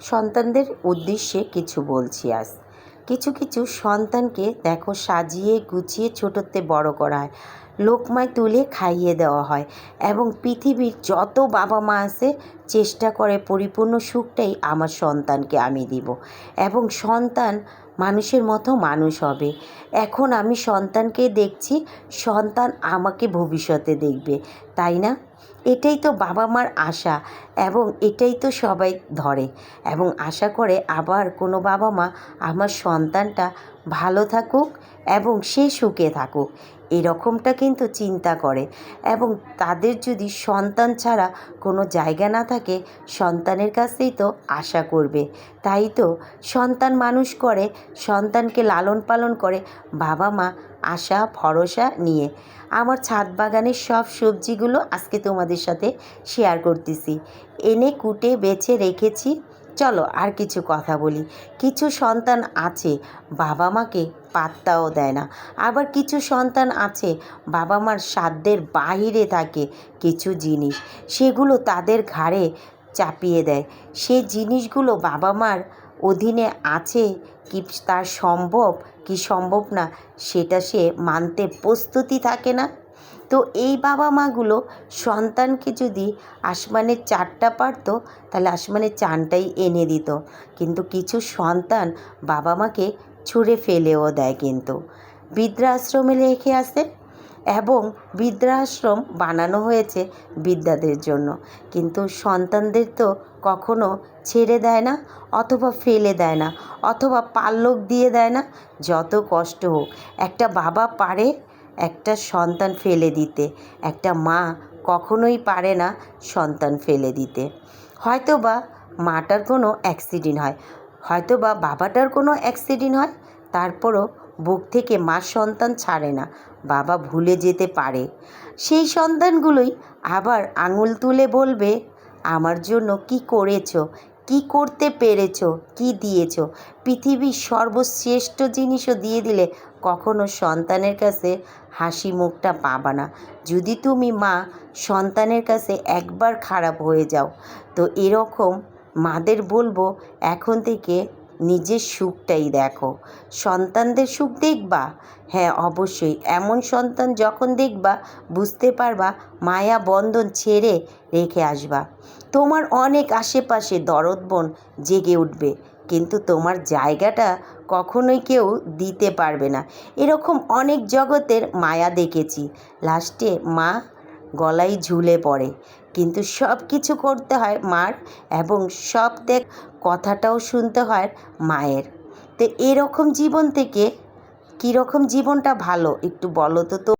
সন্তানদের উদ্দেশ্যে কিছু বলছি আজ। কিছু কিছু সন্তানকে দেখো সাজিয়ে গুছিয়ে ছোটোতে বড় করা হয় লোকমায় তুলে খাইয়ে দেওয়া হয় এবং পৃথিবীর যত বাবা মা আছে, চেষ্টা করে পরিপূর্ণ সুখটাই আমার সন্তানকে আমি দিব এবং সন্তান মানুষের মতো মানুষ হবে। এখন আমি সন্তানকে দেখছি, সন্তান আমাকে ভবিষ্যতে দেখবে, তাই না? এটাই তো বাবা মার আশা এবং এটাই তো সবাই ধরে এবং আশা করে আবার কোনো বাবা মা আমার সন্তানটা ভালো থাকুক এবং সে সুখে থাকুক। এরকমটা কিন্তু চিন্তা করে এবং তাদের যদি সন্তান ছাড়া কোনো জায়গা না থাকে, সন্তানের কাছেই তো আশা করবে। তাই তো সন্তান মানুষ করে, সন্তানকে লালন পালন করে বাবা মা আশা, ভরসা নিয়ে। আমার ছাদ বাগানের সব সবজিগুলো আজকে তোমাদের সাথে শেয়ার করতেছি। এনে কুটে বেছে রেখেছি। চলো আর কিছু কথা বলি। কিছু সন্তান আছে, বাবা মাকে পাত্তাও দেয় না। আবার কিছু সন্তান আছে, বাবা মার সাধ্যের বাহিরে থাকে কিছু জিনিস। সেগুলো তাদের ঘাড়ে চাপিয়ে দেয়। সে জিনিসগুলো বাবা মার অধীনে আছে কি তার সম্ভব, কি সম্ভব না, সেটা সে মানতে প্রস্তুতি থাকে না। তো এই বাবা মাগুলো সন্তানকে যদি আসমানের চারটা পারতো, তাহলে আসমানের চানটাই এনে দিত। কিন্তু কিছু সন্তান বাবা মাকে ছুঁড়ে ফেলেও দেয় কিন্তু। বৃদ্ধাশ্রমে রেখে আসে এবং বৃদ্ধাশ্রম বানানো হয়েছে বিদ্যাদের জন্য। কিন্তু সন্তানদের তো কখনো ছেড়ে দেয় না, অথবা ফেলে দেয় না, অথবা পাল্লক দিয়ে দেয় না, যত কষ্ট হোক। একটা বাবা পারে একটা সন্তান ফেলে দিতে। একটা মা কখনোই পারে না সন্তান ফেলে দিতে। হয়তো বা মাটার কোনো অ্যাক্সিডেন্ট হয়। হয়তো বা বাবাটার কোনো অ্যাক্সিডেন্ট হয়। তারপরও বুক থেকে মা সন্তান ছাড়ে না। বাবা ভুলে যেতে পারে। সেই সন্তানগুলোই আবার আঙুল তুলে বলবে, আমার জন্য কি করেছ? কি করতে পেরেছ? কি দিয়েছ? পৃথিবীর সর্বশ্রেষ্ঠ জিনিসও দিয়ে দিলে কখনো সন্তানের কাছে হাসি মুখটা পাবা না। যদি তুমি মা, সন্তানের কাছে একবার খারাপ হয়ে যাও, তো এরকম মাদের বলব, এখন থেকে নিজের সুখটাই দেখো। সন্তানদের সুখ দেখবা? হ্যাঁ অবশ্যই। এমন সন্তান যখন দেখবা, বুঝতে পারবা মায়া বন্ধন ছেড়ে রেখে আসবা। তোমার অনেক আশেপাশে দরদ বোন জেগে উঠবে। কিন্তু তোমার জায়গাটা কখনোই কেউ দিতে পারবে না। এরকম অনেক জগতের মায়া দেখেছি। লাস্টে মা গলায় ঝুলে পড়ে। কিন্তু সব কিছু করতে হয় মার এবং সব দেখ কথাটাও শুনতে হয় মায়ের। তো এরকম জীবন থেকে কীরকম জীবনটা ভালো একটু বলো তো তো